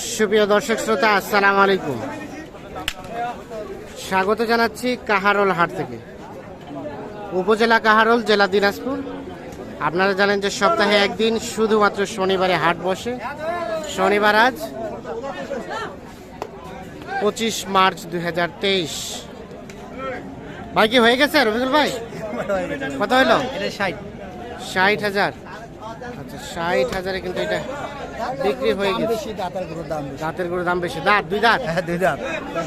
সুপ্রিয় দর্শক শ্রোতা আসসালামু আলাইকুম। স্বাগত জানাচ্ছি কাহারোল হাট থেকে। উপজেলা কাহারোল জেলা দিনাজপুর। আপনারা জানেন যে সপ্তাহে একদিন শুধুমাত্র শনিবারে হাট বসে। শনিবার আজ পঁচিশ মার্চ দুই হাজার তেইশ। ভাই কি হয়ে গেছে রবিকুল ভাই? কত হইল? ষাট। ষাট হাজার। আচ্ছা ষাট হাজারে কিন্তু এটা বিক্রি হয়ে গেছে। বেশি দাঁতার গুঁড়োর দাম বেশি। দাঁতের গুঁড়ো দাম বেশি। দাঁত দুই দাঁত? হ্যাঁ দুই দাঁত।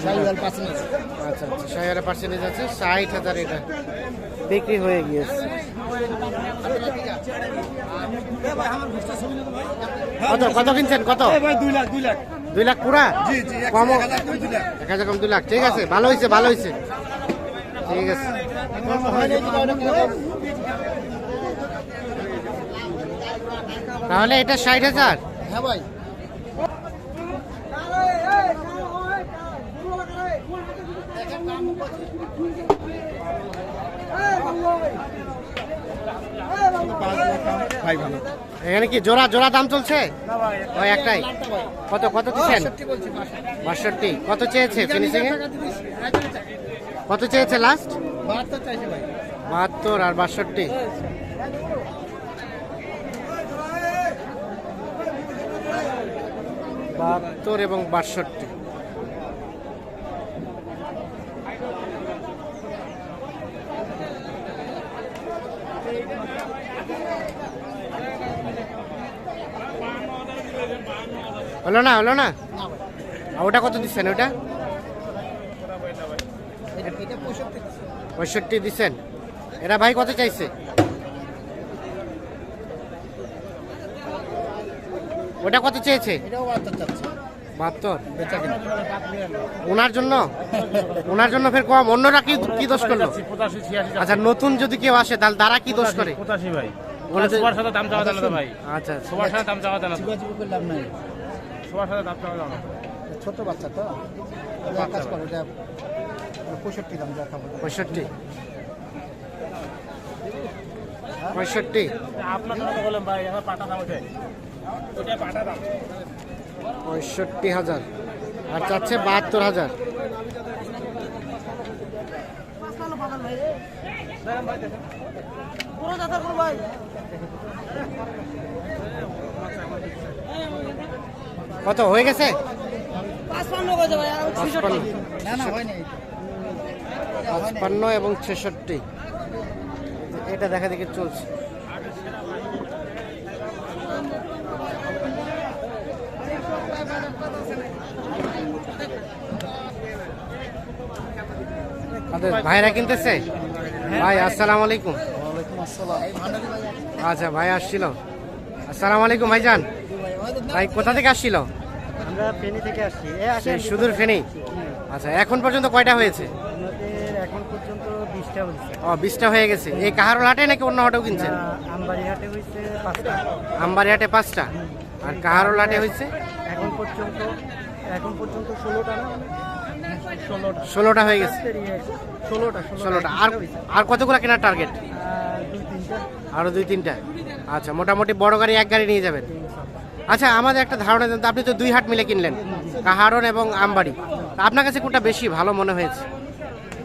সাইওয়াল পার্সেন্টেজ আচ্ছা আচ্ছা ছয় হাজার পার্সেন্টেজ আছে ষাট হাজার এটা বিক্রি হয়ে গিয়েছে। কত কত কিনছেন? কত? দুই লাখ দুই লাখ। দুই লাখ পুরা? জি জি কম এক হাজার এক হাজার কম দুই লাখ। ঠিক আছে ভালো হয়েছে ভালো হয়েছে। ঠিক আছে। তাহলে এটা ষাট হাজার? হ্যাঁ ভাই। ভাই এখানে কি জোড়া জোড়া দাম চলছে? ওই একটাই। কত কত দিচ্ছেন? বাষট্টি কত চেয়েছে ফিনিশিং এ কত চেয়েছে লাস্ট বাহাত্তর চাইছে ভাই। বাহাত্তর আর বাষট্টি। বাহাত্তর এবং বাষট্টি। হলো না হলো না? ওটা কত দিচ্ছেন ওটা? পঁয়ষট্টি দিচ্ছেন। এরা ভাই কত চাইছে? ওটা কত চেয়েছে? বাহাত্তর? বেচা কিনা? ওনার জন্য? ওনার জন্য ফের কম। অন্যরা কি কি দোষ করল? পঁচাশি ছিয়াশি আচ্ছা নতুন যদি কেউ আসে তাহলে তারা কি দোষ করে? পঁচাশি ভাই। বলে সবার সাথে দাম চাওয়া জানা তো ভাই। আচ্ছা আচ্ছা। সবার সাথে দাম চাওয়া জানা তো চিবা চিবি করলাম নাই। সবার সাথে দাম চাওয়া জানা ছোট বাচ্চা তো। কাজ করো এটা পঁয়ষট্টি দাম যা খাব পঁয়ষট্টি। পঁয়ষট্টি। আপনার জন্য তো বললাম ভাই এখন পাটা দাম ওঠে ওটা পাটা দাম। পঁয়ষট্টি হাজার। আর চাচ্ছে বাহাত্তর হাজার। কত হয়ে গেছে? পাঁচপান্ন এবং ছেষট্টি। এটা দেখা দেখি চলছে। ভাইরা কিনতেছে? ভাই আসসালামু আলাইকুম। আচ্ছা ভাই আসছিল। আসসালামু আলাইকুম ভাইজান। ভাই কোথা থেকে আসছিল? আমরা ফেনী থেকে আসছি। সেই সুদূর ফেনি? আচ্ছা এখন পর্যন্ত কয়টা হয়েছে? আমাদের এখন পর্যন্ত বিশটা হয়েছে। ও বিশটা হয়ে গেছে। এই কাহারোল হাটে নাকি অন্য হাটেও কিনছেন? আমবাড়ি হাটে হয়েছে পাঁচটা। আমবাড়ি হাটে পাঁচটা। আর কাহারোল হাটে হয়েছে? এখন পর্যন্ত এখন পর্যন্ত ষোলোটা না? ষোলোটা। হয়ে গেছে। ষোলোটা ষোলোটা। আর আর কতগুলো কেনার টার্গেট দুই তিনটা। আরও দুই তিনটা। আচ্ছা মোটামুটি বড় গাড়ি এক গাড়ি নিয়ে যাবেন। আচ্ছা আমাদের একটা ধারণা দেন আপনি তো দুই হাট মিলে কিনলেন কাহারন এবং আমবাড়ি। আপনার কাছে কোনটা বেশি ভালো মনে হয়েছে?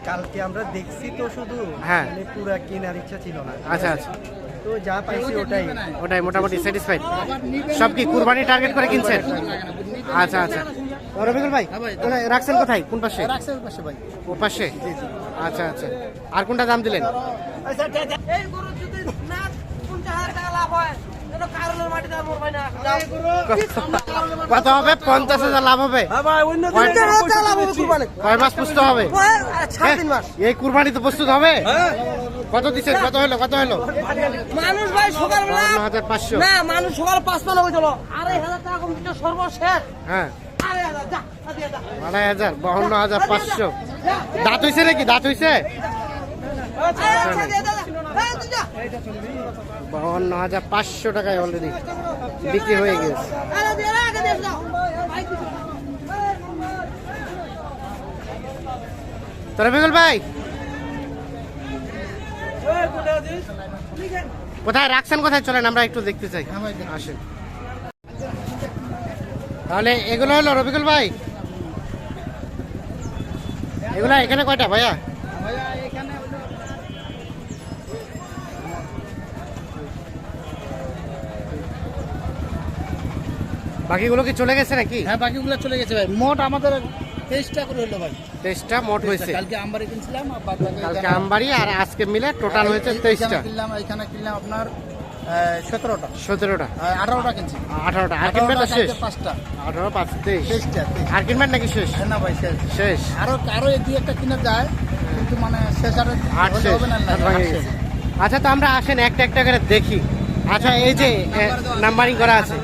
কালকে আমরা দেখছি তো শুধু হ্যাঁ। মানে পুরা কেনার ইচ্ছা ছিল না। আচ্ছা আচ্ছা। তো যা পাইছি ওটাই। ওটাই মোটামুটি স্যাটিসফাইড সব কি কুরবানি টার্গেট করে কিনছেন? আচ্ছা আচ্ছা। রবিকুল ভাই রাখছেন কোথায়? কোন পাশে? রাখছে পাশে ভাই। ও পাশে? আচ্ছা আচ্ছা। আর কোনটা দাম দিলেন? এই গরু যদি না টাকা লাভ হয়। কত হবে? পঞ্চাশ হাজার লাভ হবে? কয়- হবে কুরবানি। মাস পুষতে হবে? মাস। এই কুরবানি তো প্রস্তুত হবে? কত দিচ্ছেন? কত হলো? কত হলো? মানুষ ভাই সকালবেলা হাজার পাঁচশো। না মানুষ সকাল পাঁচ পানো হয়েছিল আড়াই হাজার টাকা সর্বশেষ। হ্যাঁ। আড়াই হাজার। আড়াই হাজার পাঁচশো। দাঁত হইছে নাকি? দাঁত হইছে? আড়াই হাজার পাঁচশো টাকায় অলরেডি বিক্রি হয়ে গেছে। আরে দিয়ে যা, আগে দিয়ে যাও। ভাই, কিছু- তো রবিকুল ভাই কোথায়? রাখছেন কোথায়? চলেন আমরা একটু দেখতে চাই। আসেন। তাহলে এগুলো হলো রবিকুল ভাই? এগুলা এখানে কয়টা ভাইয়া? ভাইয়া বাকিগুলো কি চলে গেছে নাকি? হ্যাঁ বাকিগুলো চলে গেছে ভাই। মোট আমাদের তেইশটা করে হলো ভাই। তেইশটা মোট হয়েছে। কালকে আমবাড়ি কিনছিলাম আর কালকে আমবাড়ি আর আজকে মিলে টোটাল হয়েছে তেইশটা। কিনলাম এখানে কিনলাম আপনার সতেরোটা। সতেরোটা। আঠারোটা কিনছি। আঠারোটা। আর কিনবেন না শেষ? পাঁচটা। আঠারো পাঁচ তেইশ। তেইশটা তেইশ। আর কিনবেন নাকি শেষ? হ্যাঁ না ভাই শেষ। শেষ। আরও আরও এই দুই একটা কিনে যায় কিন্তু মানে শেষ আর আট হবে না। গেছে। আচ্ছা তো আমরা আসেন একটা একটা করে দেখি। আচ্ছা এই যে নাম্বারিং করা আছে।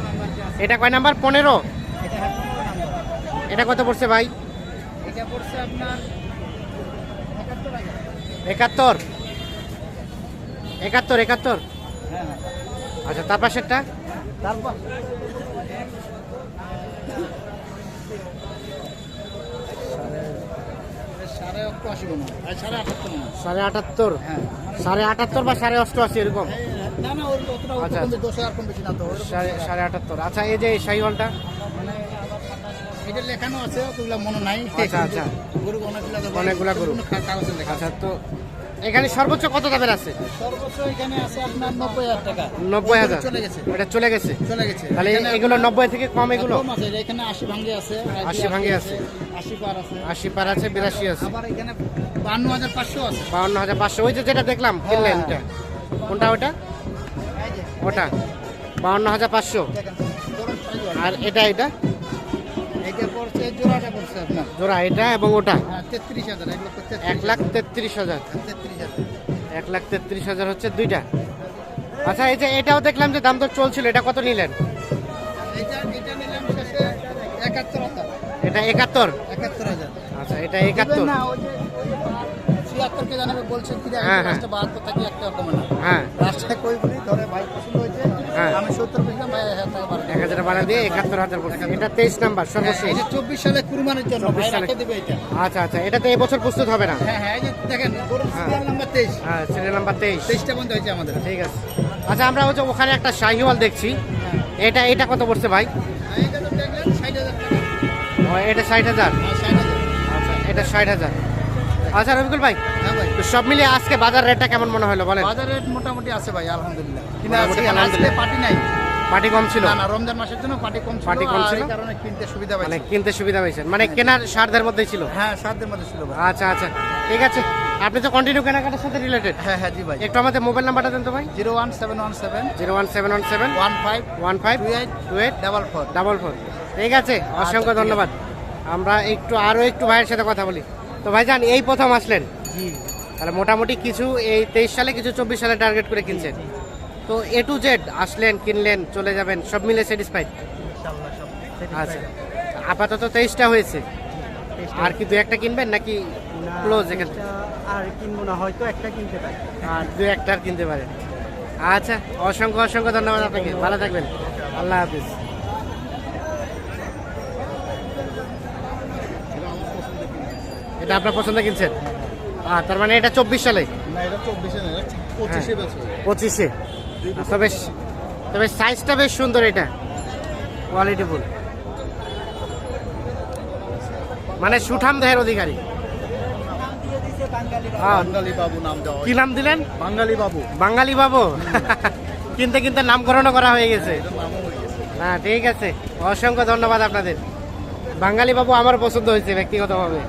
এটা কয় নাম্বার? পনেরো? এটা হ্যাঁ, কত পড়ছে ভাই? এটা পড়ছে আপনার একাত্তর। একাত্তর একাত্তর। আচ্ছা তার পাশেরটা? সাড়ে আটাত্তর সাড়ে আটাত্তর? হ্যাঁ। সাড়ে আটাত্তর বা সাড়ে অষ্টআশি এরকম? না না আচ্ছা, তো সাড়ে আটাত্তর। আচ্ছা এই যে এই শাহিওয়ালটা মানে এটা লেখানো আছে ওগুলো মনে নাই। আচ্ছা, আচ্ছা। গরু অনেকগুলো গরু। আচ্ছা তো এখানে সর্বোচ্চ কত দামের আছে? সর্বোচ্চ এখানে আছে আপনার নব্বই হাজার টাকা। নব্বই হাজার? চলে গেছে। এটা চলে গেছে? চলে গেছে। তাহলে এগুলো নব্বই থেকে কম এগুলো? কম আছে এখানে আশি ভাঙ্গে আছে আর 80 ভাঙ্গে আছে। আশি পার আছে। আশি পার আছে বিরাশি আছে। আবার এখানে ওই যে যেটা দেখলাম কিনলেন হ্যাঁ। এটা। কোনটা ওটা? ওটা। বাউন্ন হাজার পাঁচশো। দেখেন, ধরুন size আছে। আর এটা এটা? এইটা পড়ছে জোড়াটা পড়ছে আপনার? জোড়া এটা এবং ওটা? হ্যাঁ, তেত্রিশ হাজার এগুলো তো তেত্রিশ এক লাখ তেত্রিশ হাজার। তেত্রিশ হাজার। এক লাখ তেত্রিশ হাজার হচ্ছে দুইটা। আচ্ছা এই যে এটাও দেখলাম যে দাম তো চলছিল এটা কত নিলেন? এটা একাত্তর একাত্তর? একাত্তর হাজার। আচ্ছা এটা একাত্তর। জানাবে বলছে কি হ্যাঁ, হ্যাঁ। লাস্টে বাহাত্তর থেকে একটা কমে না। হ্যাঁ। লাস্টে কই বলি ধরে ভাই পছন্দ হয়েছে হ্যাঁ। আমি সত্তর পেয়েছিলাম ভাই হাজার বাড়া দিয়ে একাত্তর হাজার পড়ছে এটা তেইশ নাম্বার সর্বশেষ। এই চব্বিশ সালে কুরবানির জন্য 24 সালে। রাখে দেবে এটা। আচ্ছা আচ্ছা এটা তো এবছর প্রস্তুত হবে না? হ্যাঁ হ্যাঁ দেখেন হ্যাঁ। সিরিয়াল নাম্বার তেইশ। হ্যাঁ তেইশটা বন্ধ হয়েছে আমাদের। ঠিক আছে। আচ্ছা আমরা হচ্ছে ওখানে একটা শাহিওয়াল দেখছি। হ্যাঁ। এটা এটা কত পড়ছে ভাই? এটা ষাট হাজার আচ্ছা এটা ষাট হাজার। আচ্ছা রবিকুল ভাই হ্যাঁ তো সব মিলিয়ে আজকে বাজার রেটটা কেমন মনে হলো বলেন? বাজার রেট মোটামুটি আছে ভাই আলহামদুলিল্লাহ। কিনা আছে আজকে পার্টি নাই। পার্টি কম ছিল? না না রমজান মাসের জন্য পার্টি কম ছিল পার্টি কম ছিল? কারণে কিনতে সুবিধা মানে পাইছি কিনতে সুবিধা হয়েছে মানে কেনার সাধ্যের মধ্যেই ছিল? হ্যাঁ সাধ্যের মধ্যে ছিল আচ্ছা আচ্ছা। ঠিক আছে। আপনি তো কন্টিনিউ কেনাকাটার সাথে রিলেটেড হ্যাঁ হ্যাঁ জি ভাই। একটু আমাদের মোবাইল নাম্বারটা দেন তো ভাই। Zero one seven one seven zero one seven one seven one five one five two eight two eight double four double four ঠিক আছে। অসংখ্য ধন্যবাদ। আমরা একটু আরও একটু ভাইয়ের সাথে কথা বলি। তো ভাইজান এই প্রথম আসলেন? জি। তাহলে মোটামুটি কিছু এই তেইশ সালে কিছু চব্বিশ সালে টার্গেট করে কিনছেন। তো এ টু জেড আসলেন কিনলেন চলে যাবেন সব মিলে স্যাটিসফাইড আচ্ছা আপাতত তেইশটা হয়েছে। আর কি দু একটা কিনবেন নাকি ক্লোজ এখান আর কিনবো না হয়তো একটা কিনতে পারি। আর দু একটা আর কিনতে পারেন। আচ্ছা অসংখ্য অসংখ্য ধন্যবাদ আপনাকে। ভালো থাকবেন। আল্লাহ হাফিজ। এটা আপনার পছন্দ কিনছেন? আর তার মানে এটা চব্বিশ সালে? পঁচিশে পঁচিশে। তবে তবে সাইজটা বেশ সুন্দর এটা। কোয়ালিটিফুল মানে সুঠাম দেহের অধিকারী। হ্যাঁ, বাঙালি বাবু নাম দেওয়া কি নাম দিলেন? বাঙালি বাবু। বাঙালি বাবু। কিনতে কিনতে নামকরণও করা হয়ে গেছে। হয়ে গেছে। হ্যাঁ ঠিক আছে। অসংখ্য ধন্যবাদ আপনাদের। বাঙালি বাবু আমার পছন্দ হয়েছে ব্যক্তিগতভাবে।